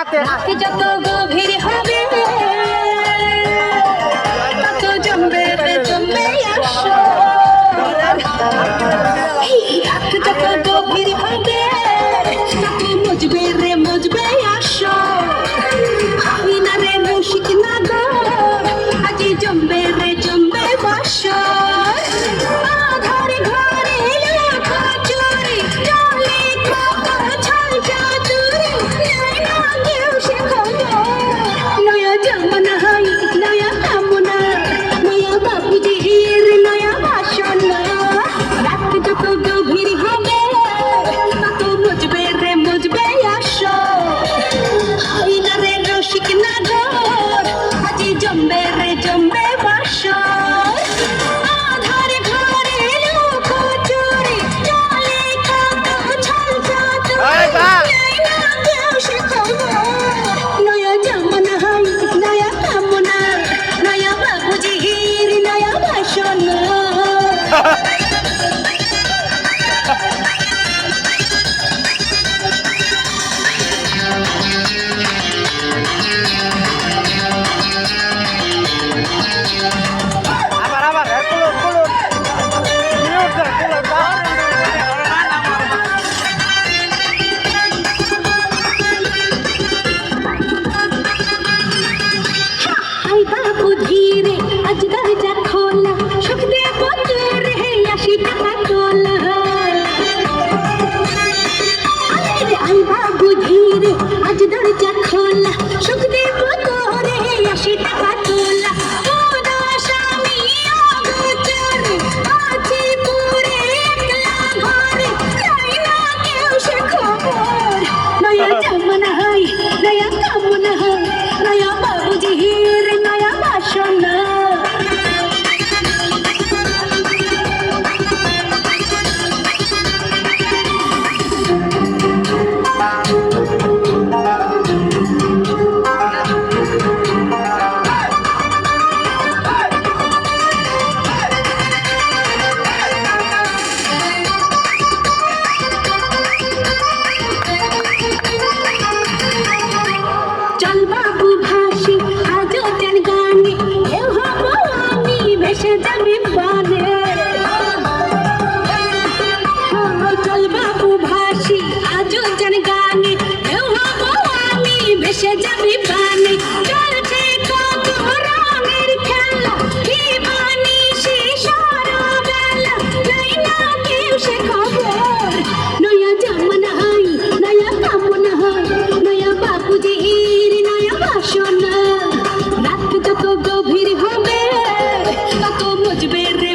জান্নাতে রাখি যত গভীর দরজা খোলা সুখ দে Shake up me, bunny. கொஞ்சம் பேர்